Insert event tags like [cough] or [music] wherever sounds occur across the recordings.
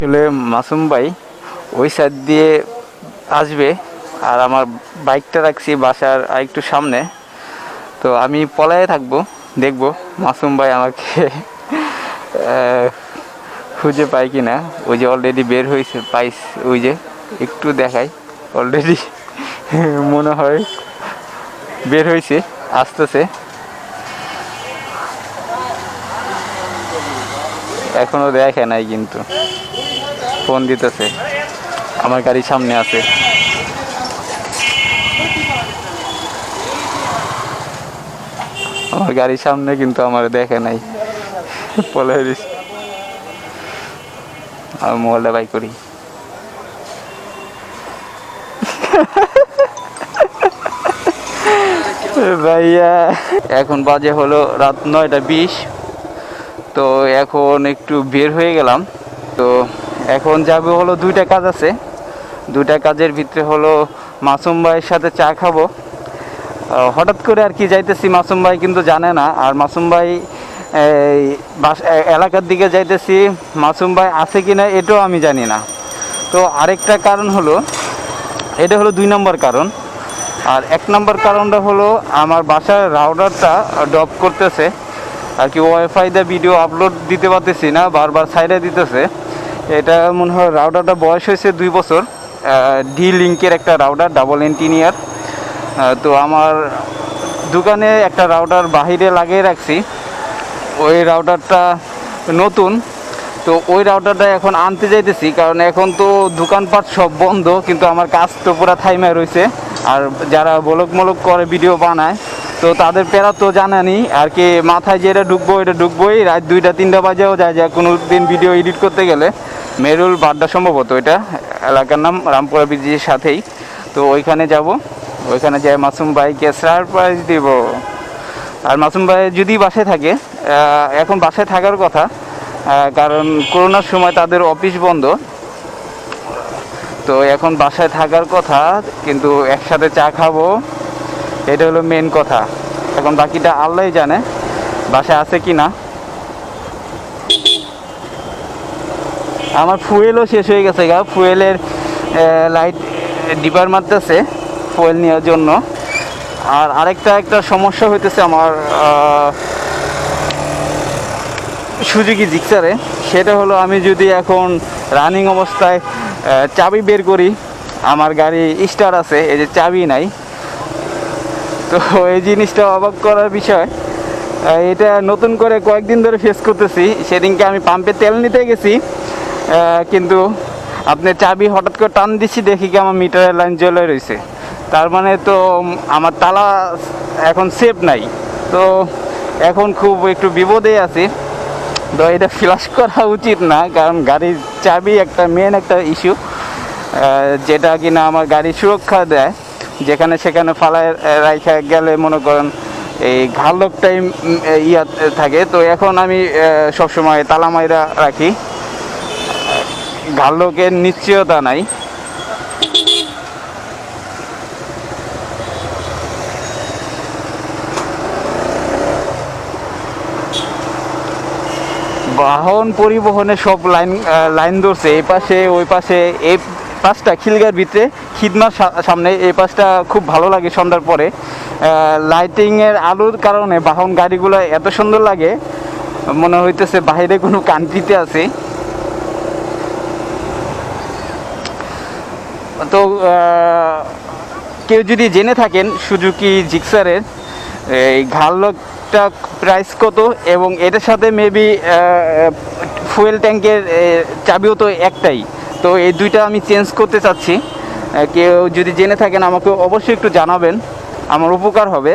আসলে মাসুম ভাই, ওই সাইড দিয়ে আসবে আর আমার বাইকটা রাখছি বাসার আর একটু সামনে। তো আমি পলায়ে থাকব, দেখব মাসুম ভাই আমাকে খুঁজে পাই কি না ওই যে অলরেডি বের হয়েছে, পাইস, ওই যে একটু দেখাই। অলরেডি [laughs] মনে হয় বের হয়েছে, আসতেছে। এখনও দেখে নাই কিন্তু। ফোন দিতেছে। আমার গাড়ির সামনে আছে। আমার গাড়ির সামনে কিন্তু আমার দেখে নাই। বলে দিছি আমি মোবাইলটা বাই করি। ভাইয়া, এখন বাজে হলো রাত নয়টা বিশ। তো এখন একটু বের হয়ে গেলাম। তো এখন যাবে হলো দুইটা কাজ আছে। দুইটা কাজের ভিতরে হলো মাসুম ভাইয়ের সাথে চা খাব। হঠাৎ করে আর কি যাইতেছি, মাসুম ভাই কিন্তু জানে না। আর মাসুম ভাই এলাকার দিকে যাইতেছি, মাসুম ভাই আছে কি না এটাও আমি জানি না। তো আরেকটা কারণ হলো, এটা হলো দুই নম্বর কারণ। আর এক নম্বর কারণটা হলো, আমার বাসার রাউডারটা ড্রপ করতেছে। আর কি ওয়াইফাই দিয়ে ভিডিও আপলোড দিতে পারতেছি না, বারবার সাইডে দিতেছে। এটা মনে হয় রাউডারটা বয়স হয়েছে দুই বছর ডি লিঙ্কের একটা রাউডার ডাবল ইঞ্জিনিয়ার তো আমার দোকানে একটা রাউডার বাহিরে লাগিয়ে রাখছি। ওই রাউডারটা নতুন। তো ওই রাউটারটা এখন আনতে যাইতেছি, কারণ এখন তো দোকানপাট সব বন্ধ, কিন্তু আমার কাজ তো পুরো থাইমা রয়েছে আর যারা বলক মলক করে, ভিডিও বানায়, তো তাদের প্যারা তো জানানি, আর কি মাথায় যেটা ঢুকবো, এটা ঢুকবোই, রাত দুইটা, তিনটা বাজেও যায় যা কোনো দিন ভিডিও এডিট করতে গেলে। মেরুল বাড্ডা সম্ভবত এটা। এলাকার নাম রামপুরা ব্রিজের সাথেই। তো ওইখানে যাব। ওইখানে যাই মাসুম ভাইকে সারপ্রাইজ দিব। আর মাসুম ভাই যদি বাসায় থাকে এখন বাসায় থাকার কথা কারণ করোনার সময় তাদের অফিস বন্ধ। তো এখন বাসায় থাকার কথা, কিন্তু একসাথে চা খাব, এটা হলো মেন কথা। এখন বাকিটা আল্লাহ জানে, বাসায় আছে কি না আমার ফুয়েলও শেষ হয়ে গেছে গা। ফুয়েলের লাইট ডিবার মারতেছে ফুয়েল নেওয়ার জন্য। আর আরেকটা, একটা সমস্যা হইতেছে আমার সুযোগী জিক্সারে সেটা হলো আমি যদি এখন রানিং অবস্থায় চাবি বের করি, আমার গাড়ি স্টার আছে, এই যে চাবি নাই। তো এই জিনিসটা অবাক করার বিষয়। এটা নতুন করে কয়েকদিন ধরে ফেস করতেছি। সেদিনকে আমি পাম্পে তেল নিতে গেছি। কিন্তু আপনি চাবি হঠাৎ করে টান দিচ্ছি দেখি কি আমার মিটারের লাইন জ্বলে রয়েছে তার মানে তো আমার তালা এখন সেফ নাই। তো এখন খুব একটু বিপদে আছি। তো এটা ফ্লাশ করা উচিত না, কারণ গাড়ির চাবি একটা মেন একটা ইস্যু যেটা কিনা আমার গাড়ির সুরক্ষা দেয়। যেখানে সেখানে ফালায় রাখা গেলে মনে করেন এই ঘালক টাইম ইয়া থাকে। তো এখন আমি সবসময় তালা মাইরা রাখি। ঘালকের নিশ্চয়তা নাই। বাহন পরিবহনে সব লাইন লাইন ধরছে। এই পাশে, ওই পাশে, এই পাশটা খিলগার ভিতরে, খিদমার সামনে, এই পাশটা খুব ভালো লাগে সন্ধ্যার পরে। লাইটিংয়ের আলোর কারণে বাহন গাড়িগুলো এত সুন্দর লাগে, মনে হইতেছে বাইরে কোনো কান্ট্রিতে আছে। তো কেউ যদি জেনে থাকেন সুজুকি জিক্সারের, এই ঘালকটা প্রাইস কত এবং এটার সাথে মেবি ফুয়েল ট্যাঙ্কের চাবিও তো একটাই। তো এই দুইটা আমি চেঞ্জ করতে চাচ্ছি। কেউ যদি জেনে থাকেন আমাকে অবশ্যই একটু জানাবেন। আমার উপকার হবে।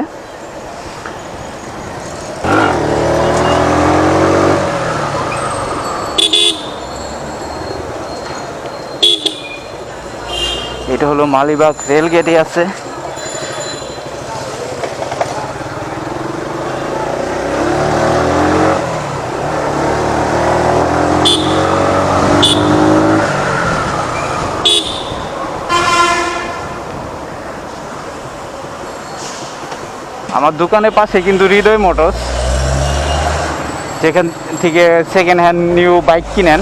এটা হলো মালিবাগ রেল গেটে আছে। আমার দোকানের পাশে কিন্তু হৃদয় মোটরস, যেখান থেকে সেকেন্ড হ্যান্ড নিউ বাইক কিনেন।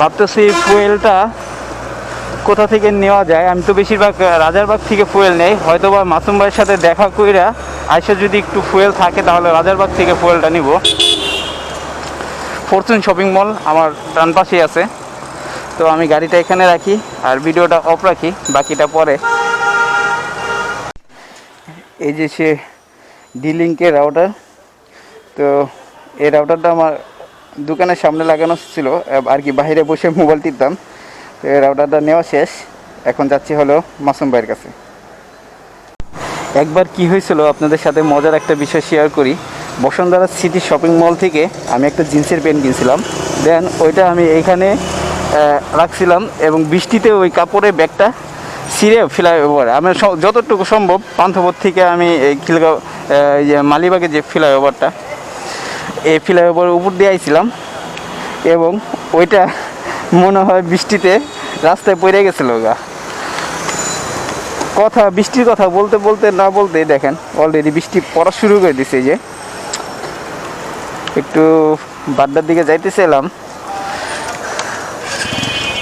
ভাবতেছি ফুয়েলটা কোথা থেকে নেওয়া যায়? আমি তো বেশিরভাগ রাজারবাগ থেকে ফুয়েল নেই। হয়তো বা মাসুম ভাইয়ের সাথে দেখা কইরা আইসা যদি একটু ফুয়েল থাকে, তাহলে রাজারবাগ থেকে ফুয়েলটা নিব। ফরচুন শপিং মল আমার ডান পাশেই আছে। তো আমি গাড়িটা এখানে রাখি আর ভিডিওটা অফ রাখি, বাকিটা পরে। এই যে সে ডিলিঙ্কের রাউটার তো এই রাউটারটা আমার দোকানের সামনে লাগানো ছিল আর কি বাইরে বসে মোবাইল টিপতাম। এই রাউটারটা নেওয়া শেষ। এখন যাচ্ছি হলো মাসুম ভাইয়ের কাছে। একবার কি হয়েছিল আপনাদের সাথে মজার একটা বিষয় শেয়ার করি। বসুন্ধরা সিটি শপিং মল থেকে আমি একটা জিন্সের প্যান্ট কিনছিলাম। দেন ওইটা আমি এইখানে রাখছিলাম এবং বৃষ্টিতে ওই কাপড়ের ব্যাগটা ছিঁড়ে ফ্লাইওভার আমি স- যতটুকু সম্ভব পান্থপথ থেকে আমি এই খিলগাঁও মালিবাগের যে ফ্লাইওভারটা এই ফ্লাইওভারের উপর দিয়ে আইছিলাম এবং ওইটা মনে হয় বৃষ্টিতে রাস্তায় পড়ে গেছিল গা। কথা, বৃষ্টির কথা বলতে বলতে না বলতে দেখেন অলরেডি বৃষ্টি পড়া শুরু করে দিছে যে। একটু বাড্ডার দিকে যাইতেছিলাম।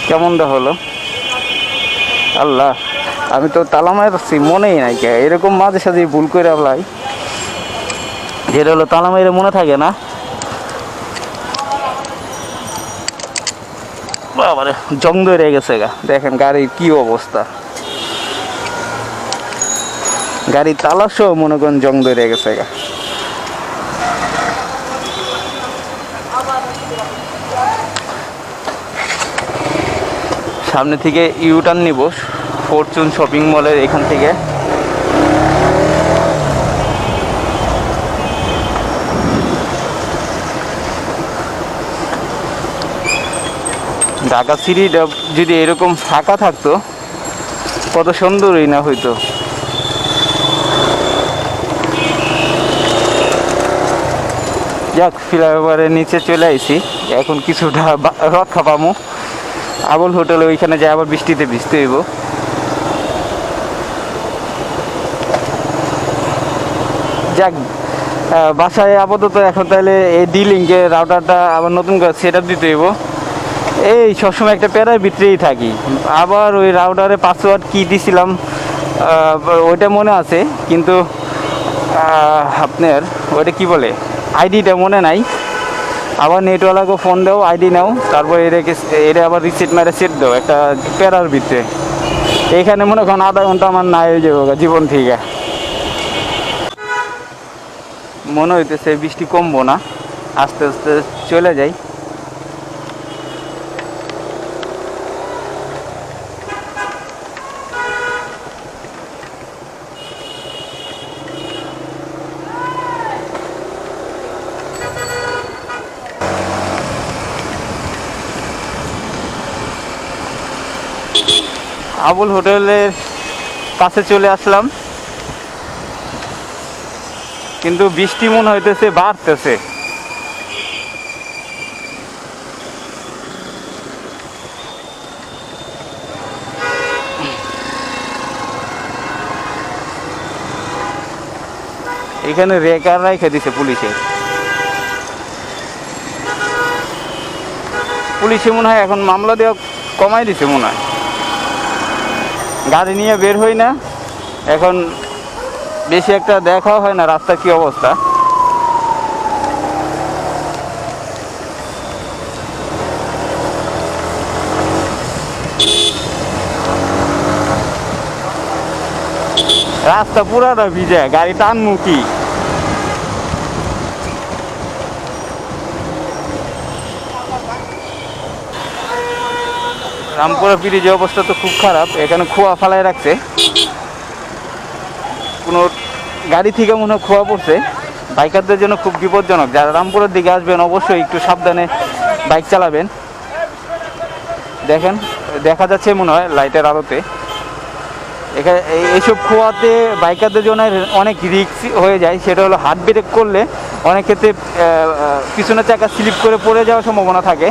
কেমনটা হলো? আল্লাহ, আমি তো তালা মারছি, মনেই নাই কে। এরকম মাঝে সাঝে ভুল করে আলাই যেটা হলো, তালা মাইরে মনে থাকে না। বাবারে, জং ধরে গেছে গা। দেখেন গাড়ির কি অবস্থা। গাড়ি সহ মনে করেন জং ধরে গেছে গা। সামনে থেকে ইউটার্ন নিব ফরচুন শপিং মলের এখান থেকে। ঢাকা সিটিটা যদি এরকম ফাঁকা থাকতো, কত সুন্দরই না হইতো। যাক, ফ্লাইওভারের নিচে চলে আইছি। এখন কিছুটা রক্ষা পামু। আবল হোটেলে ওইখানে যাই আবার বৃষ্টিতে ভিজতে হইব। যাক বাসায় আপাতত এখন তাহলে এই ডি লিঙ্কে রাউটারটা আবার নতুন করে সেট আপ দিতে হইব। এই সবসময় একটা প্যারার ভিতরেই থাকি। আবার ওই রাউডারে পাসওয়ার্ড কি দিছিলাম ওইটা মনে আছে, কিন্তু আপনার, ওইটা কি বলে? আইডিটা মনে নাই। আবার নেটওয়ালাকে ফোন দাও, আইডি নাও, তারপর এটাকে, এটা আবার রিসেট মেরে সেট দাও, একটা প্যারার ভিতরে। এইখানে মনে করেন আধা ঘণ্টা আমার নাই হয়ে যাব জীবন থেকে। মনে হইতেছে বৃষ্টি কমবো না, আস্তে আস্তে চলে যাই। আবুল হোটেলের কাছে চলে আসলাম। কিন্তু বৃষ্টি মনে হইতেছে, বাড়তেছে। এখানে রেকার রাইখে দিছে পুলিশে। পুলিশে মনে হয় এখন মামলা দেওয়া কমাই দিছে মনে হয়। গাড়ি নিয়ে বের হই না। এখন বেশি একটা দেখা হয় না রাস্তার কি অবস্থা। রাস্তা পুরাটা ভিজে, গাড়ি টানমুখী। রামপুরা ব্রিজের অবস্থা তো খুব খারাপ, এখানে খোয়া ফালায় রাখছে। কোনো গাড়ি থেকে মনে হয় খোয়া পড়ছে। বাইকারদের জন্য খুব বিপজ্জনক। যারা রামপুরের দিকে আসবেন, অবশ্যই একটু সাবধানে বাইক চালাবেন। দেখেন, দেখা যাচ্ছে মনে হয় লাইটের আলোতে। এখানে এই- এইসব খোয়াতে বাইকারদের জন্য অনেক রিস্ক হয়ে যায়। সেটা হলো হার্ট ব্রেক করলে অনেক ক্ষেত্রে পিছনের চাকা স্লিপ করে পড়ে যাওয়ার সম্ভাবনা থাকে।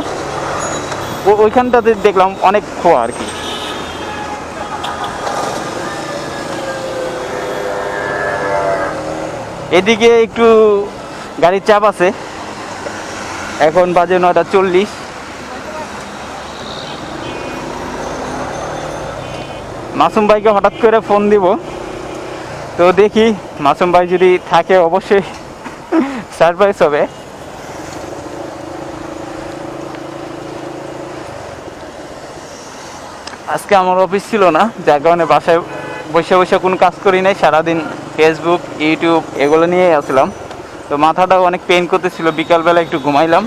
ওইখানটাতে দেখলাম অনেক খোয়া আর কি। এদিকে একটু গাড়ির চাপ আছে। এখন বাজে নয়টা চল্লিশ। মাসুম ভাইকে হঠাৎ করে ফোন দিব। তো দেখি, মাসুম ভাই যদি থাকে অবশ্যই [laughs] সারপ্রাইজ হবে। আজকে আমার অফিস ছিল না, যার কারণে বাসায় বসে বসে কোনো কাজ করি নাই, সারাদিন ফেসবুক ইউটিউব এগুলো নিয়েই আসলাম তো মাথাটাও অনেক পেন করতেছিল, বিকালবেলা একটু ঘুমাইলাম।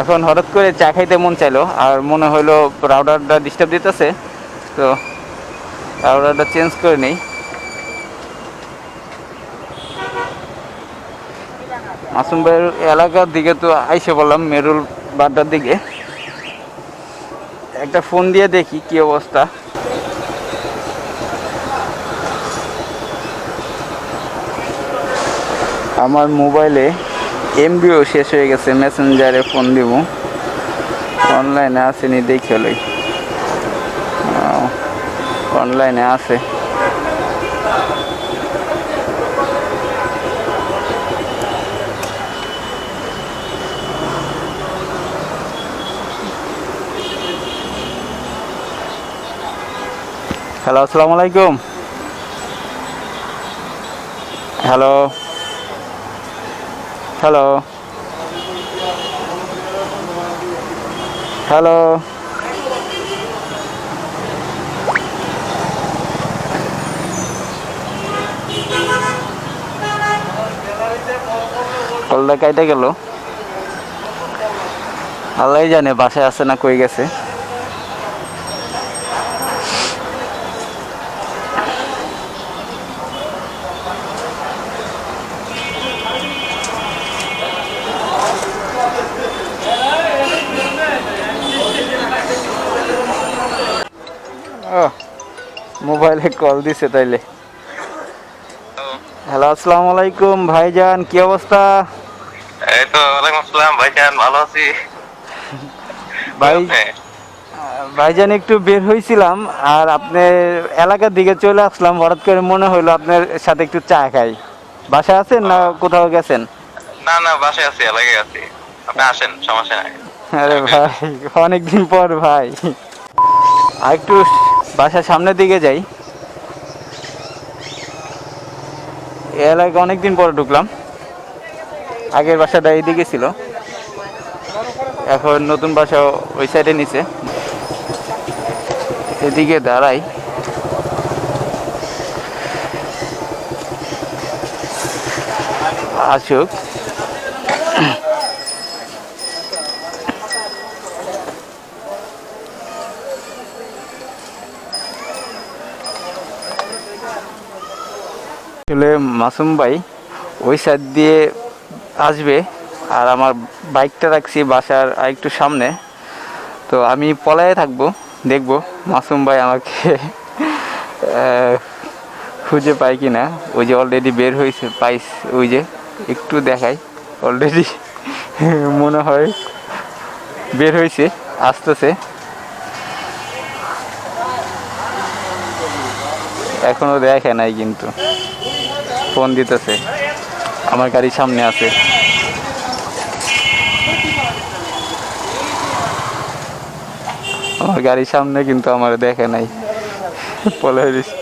এখন হঠাৎ করে চা খাইতে মন চাইলো, আর মনে হলো রাউডারটা ডিস্টার্ব দিতেছে, তো রাউডারটা চেঞ্জ করে নেই। মাসুম ভাইয়ের এলাকার দিকে তো আইসে বললাম, মেরুল বাড্ডার দিকে। একটা ফোন দিয়ে দেখি কি অবস্থা। আমার মোবাইলে এমবিও শেষ হয়ে গেছে, মেসেঞ্জারে ফোন দিব। অনলাইনে আসেনি, দেখি লই। অনলাইনে আছে। হ্যালো, আসসালামু আলাইকুম। হ্যালো। হ্যালো। হ্যালো। কলটা কাইটা গেল। আল্লাহ জানে বাসায় আছে না কই গেছে ও কল দিছে তাইলে। হ্যালো। আসসালামু আলাইকুম ভাইজান কি অবস্থা? এই তো ওয়ালাইকুম আসসালাম ভাইজান ভালো আছি। ভাই ভাইজান একটু বের হয়েছিলাম আর আপনার এলাকার দিকে চলে আসলাম হঠাৎ করে মনে হলো আপনার সাথে একটু চা খাই। বাসায় আছেন না কোথাও গেছেন? না না বাসায় আছি এলাকায় আছি। আপনি আসেন সমস্যা নাই। আরে ভাই অনেকদিন পর ভাই। আর একটু বাসার সামনের দিকে যাই। এই এলাকায় অনেকদিন পরে ঢুকলাম। আগের বাসাটা এইদিকে ছিল। এখন নতুন বাসা ওই সাইডে নিচে। এদিকে দাঁড়াই। আসুক। আসলে মাসুম ভাই ওই সাইড দিয়ে আসবে আর আমার বাইকটা রাখছি বাসার আর একটু সামনে। তো আমি পলায়ে থাকব, দেখব মাসুম ভাই আমাকে খুঁজে পাই কি না ওই যে অলরেডি বের হয়েছে পাইস, ওই যে একটু দেখাই। অলরেডি [laughs] মনে হয় বের হয়েছে আসতেছে। এখনও দেখে নাই কিন্তু। ফোন দিতেছে। আমার গাড়ির সামনে আছে। আমার গাড়ির সামনে কিন্তু আমার দেখে নাই। দিছি।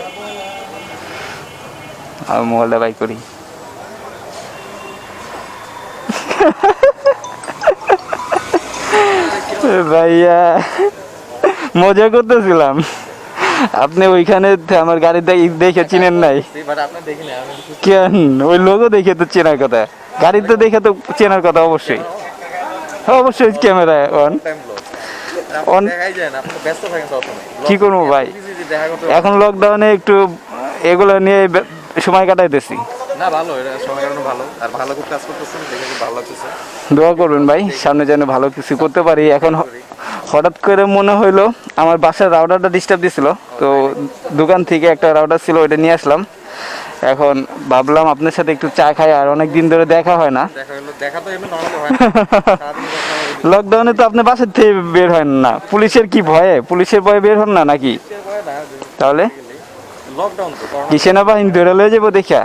আমি মোবাইলটা বাই করি। ভাইয়া, মজা করতেছিলাম। আপনি ওইখানে আমার গাড়ি দেখে চিনেন নাই। কেন? ওই লোগো দেখে তো চেনার কথা। গাড়ি তো দেখে তো চেনার কথা অবশ্যই। অবশ্যই ক্যামেরা অন অন কি করব ভাই? এখন লকডাউনে একটু এগুলো নিয়ে সময় কাটাইতেছি। না ভালো এটা সময় কাটানো ভালো। আর ভালো কাজ করতেছেন দেখে ভালো লাগতেছে। দোয়া করবেন ভাই সামনে যেন ভালো কিছু করতে পারি। এখন হঠাৎ করে মনে হইল আমার বাসার রাউডারটা ডিস্টার্ব দিছিল। তো দোকান থেকে একটা রাউডার ছিল ওইটা নিয়ে আসলাম। এখন ভাবলাম আপনার সাথে একটু চা খাই আর অনেক দিন ধরে দেখা হয় না। হয় হয় লকডাউনে [laughs] তো আপনি বাসার থেকে বের হয় না। পুলিশের কি ভয়ে? পুলিশের ভয়ে বের হন না নাকি? তাহলে? করোনা কি সেনাবাহিনী ধরে লয়ে যাব দেখা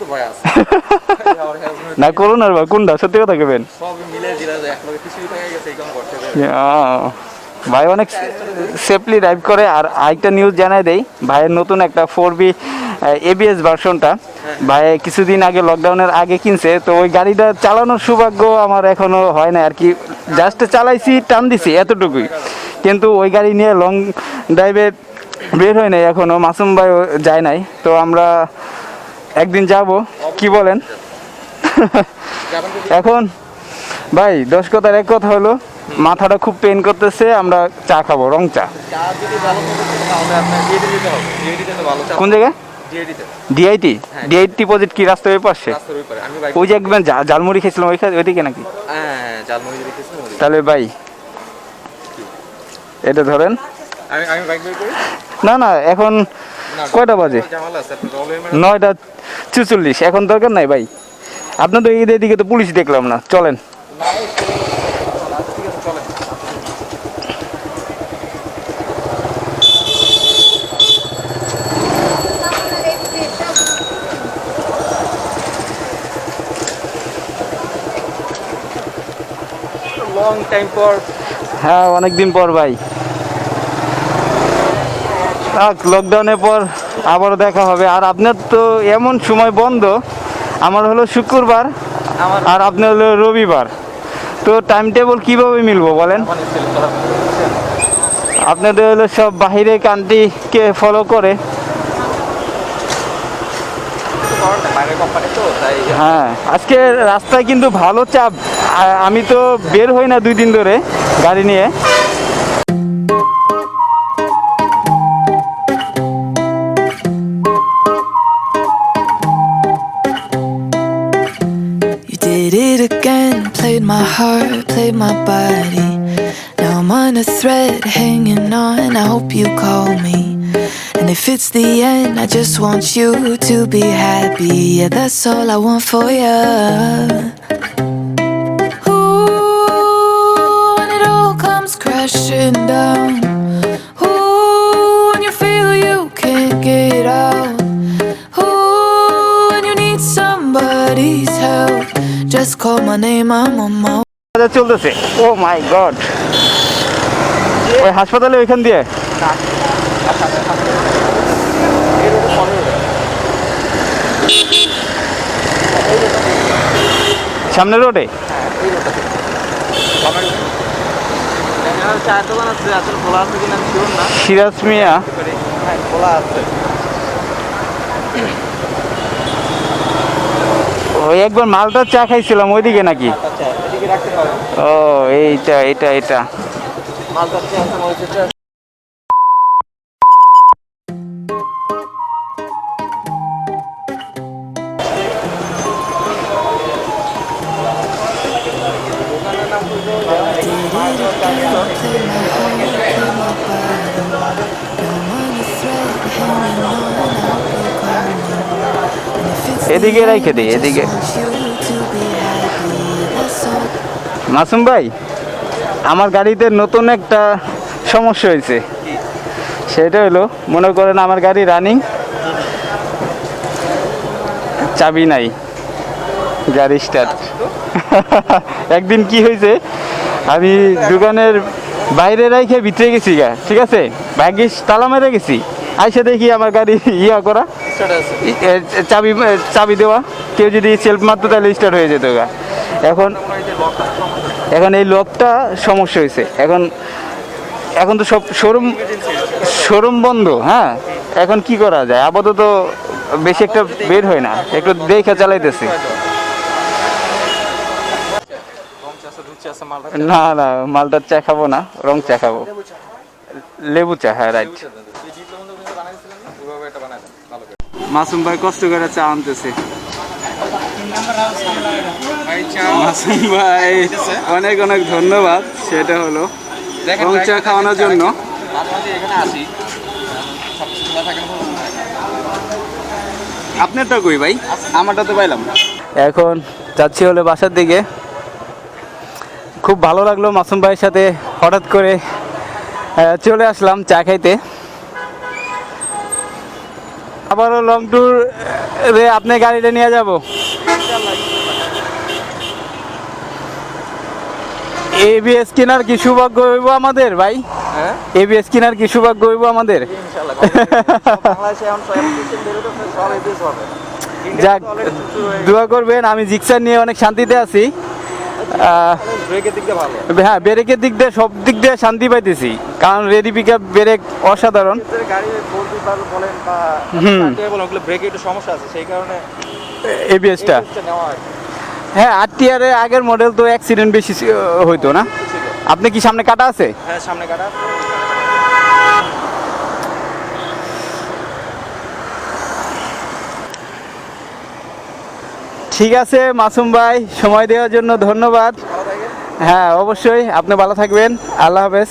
তো ভয় আছে। [laughs] না করোনার ভয় কোনটা? সত্যি কথা কেবেন ভাই অনেক সেফলি ড্রাইভ করে। আর আরেকটা নিউজ জানাই দেই, ভাইয়ের নতুন একটা ফোর বি এবিএস ভার্সনটা ভাই কিছুদিন আগে লকডাউনের আগে কিনছে, তো ওই গাড়িটা চালানোর সৌভাগ্য আমার এখনও হয় না আর কি জাস্ট চালাইছি, টান দিছি এতটুকুই। কিন্তু ওই গাড়ি নিয়ে লং ড্রাইভে বের হয় নাই এখনও মাসুম ভাই যায় নাই। তো আমরা একদিন যাব, কি বলেন? [laughs] এখন, ভাই, দশ কথার এক কথা হলো মাথাটা খুব পেন করতেছে আমরা চা খাব রং চা। কোন জায়গায়? ডিআইটি ডিআইটি প্রজেক্ট কি রাস্তার ওই পাশে? ওই যে একবার ঝালমুড়ি খেয়েছিলাম ওইখানে ওইদিকে নাকি? হ্যাঁ না ওদিকে। তাহলে ভাই এটা ধরেন। না না এখন কয়টা বাজে? মানে নয়টা চুচল্লিশ এখন দরকার নাই ভাই। আপনার তো ঈদের দিকে তো পুলিশ দেখলাম না চলেন। টাইম পর? হ্যাঁ অনেকদিন পর ভাই। লকডাউনের পর আবারও দেখা হবে। আর আপনার তো এমন সময় বন্ধ। আমার হলো শুক্রবার আর আপনার হলো রবিবার। তো টাইম টেবল কীভাবে মিলবো বলেন? আপনাদের হলো সব বাহিরে কান্ট্রিকে ফলো করে। হ্যাঁ আজকে রাস্তায় কিন্তু ভালো চাপ। আমি তো বের হই না দুই দিন ধরে গাড়ি নিয়ে did it again, played my heart, played my body. Now I'm on a thread, hanging on. I hope you call me. And if it's the end, I just want you to be happy. Yeah, that's all I want for you. Crashing down. Ooh, when you feel you can't get out. Ooh, when you need somebody's help, just call my name, I'm on my চলতেছে ও মাই god ওই হাসপাতালে ওইখান দিয়ে সামনে রোডে চায়ের দোকান আছে আসলে খোলা আছে কিনা শিওর না। সিরাজ মিয়া। হ্যাঁ খোলা আছে। ওই একবার মালটার চা খাইছিলাম ওইদিকে নাকি? ও এইটা এটা এটা এদিকে রেখে দিই, এদিকে। মাসুম ভাই, আমার গাড়িতে নতুন একটা সমস্যা হয়েছে। সেটা হলো, মনে করেন আমার গাড়ি রানিং চাবি নাই, গাড়ি স্টার্ট [laughs] একদিন কি হয়েছে, আমি দোকানের বাইরে রেখে ভিতরে গেছি গা, ঠিক আছে? ভাগ্যিস তালা মেরে গেছি। আইসে দেখি আমার গাড়ি [laughs] ইয়া করা। চাবি চাবি দেওয়া। কেউ যদি সেলফ মারতো তাহলে স্টার্ট হয়ে যেত এখন এখন এই লকটা সমস্যা হয়েছে। এখন এখন তো সব শোরুম শোরুম বন্ধ হ্যাঁ? এখন কি করা যায়? আপাতত বেশি একটা বের হয় না। একটু দেখে চালাইতেছি। না না, মালটার চা খাব না, রং চা খাব। লেবু চা হ্যাঁ রাইট এই ডিপ্লোমা কিন্তু বানাইছিলেন না ওইভাবে এটা বানাই দেন ভালো করে মাসুম ভাই কষ্ট করে চা আনতেছে। মাসুম ভাই অনেক অনেক ধন্যবাদ সেটা হলো। রং চা খাওয়ানোর জন্য। আপনারটা কই ভাই? আমারটা তো পাইলাম এখন যাচ্ছি হলো বাসার দিকে। খুব ভালো লাগল মাসুম ভাইয়ের সাথে হঠাৎ করে চলে আসলাম চা খাইতে। আবারও লং ট্যুর রে আপনি গাড়িটা নিয়ে যাব। এবিএস কেনার কি সৌভাগ্য হইব আমাদের ভাই? হ্যাঁ? এবিএস কেনার কি সৌভাগ্য হইব আমাদের? যাক দোয়া করবেন আমি জিক্সার নিয়ে অনেক শান্তিতে আছি। হ্যাঁ ব্রেকের দিক দিয়ে সব দিক দিয়ে শান্তি পাইতেছি। কারণ রেডি পিক আপ ব্রেক অসাধারণ সমস্যা আছে সেই কারণে এবিএসটা হয়। আর টিয়ারের আগের মডেল তো অ্যাক্সিডেন্ট বেশি হইতো না? আপনি কি সামনে কাটা আছে? হ্যাঁ সামনে কাটা ঠিক আছে মাসুম ভাই সময় দেওয়ার জন্য ধন্যবাদ। হ্যাঁ অবশ্যই আপনি ভালো থাকবেন। আল্লাহ হাফেজ।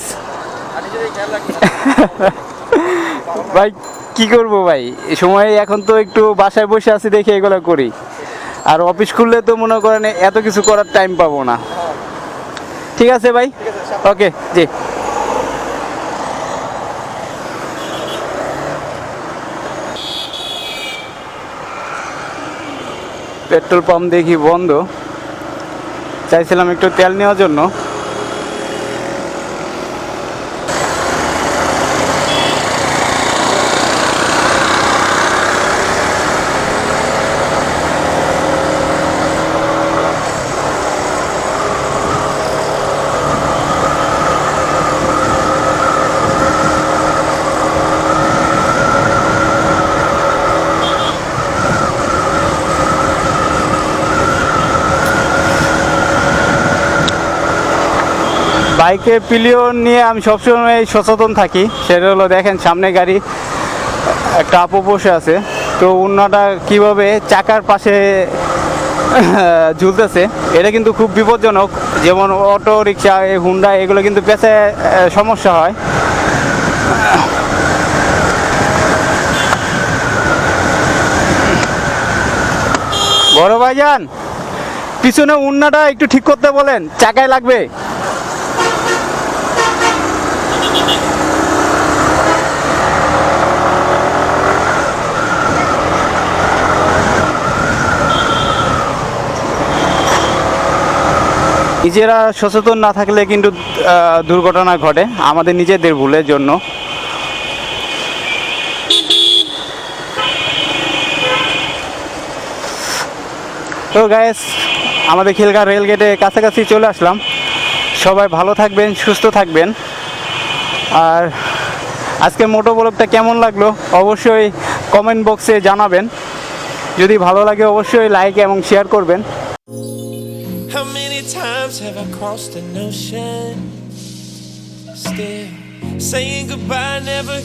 ভাই কি করব ভাই? সময় এখন তো একটু বাসায় বসে আছি দেখে এগুলো করি। আর অফিস খুললে তো মনে করেন এত কিছু করার টাইম পাবো না। ঠিক আছে ভাই? ওকে জি। পেট্রোল পাম্প দেখি বন্ধ। চাইছিলাম একটু তেল নেওয়ার জন্য। বাইকে পিলিয়ন নিয়ে আমি সবসময় সচেতন থাকি। সেটা হলো দেখেন, সামনে গাড়ি, একটা আপু বসে আছে। তো অন্যটা কীভাবে চাকার পাশে ঝুলতেছে, এটা কিন্তু খুব বিপজ্জনক। যেমন অটো রিক্সা, এই হুন্ডা, এগুলো কিন্তু পেছে সমস্যা হয়। বড় ভাইজান, পিছনে উন্নাটা একটু ঠিক করতে বলেন, চাকায় লাগবে? নিজেরা সচেতন না থাকলে কিন্তু দুর্ঘটনা ঘটে। আমাদের নিজেদের ভুলের জন্য। তো গ্যাস আমাদের খিলগা রেল গেটে কাছাকাছি চলে আসলাম। সবাই ভালো থাকবেন, সুস্থ থাকবেন। আর আজকে মোটো ব্লগটা কেমন লাগল অবশ্যই কমেন্ট বক্সে জানাবেন। যদি ভালো লাগে অবশ্যই লাইক এবং শেয়ার করবেন। Many times have I crossed an ocean? Still saying goodbye, never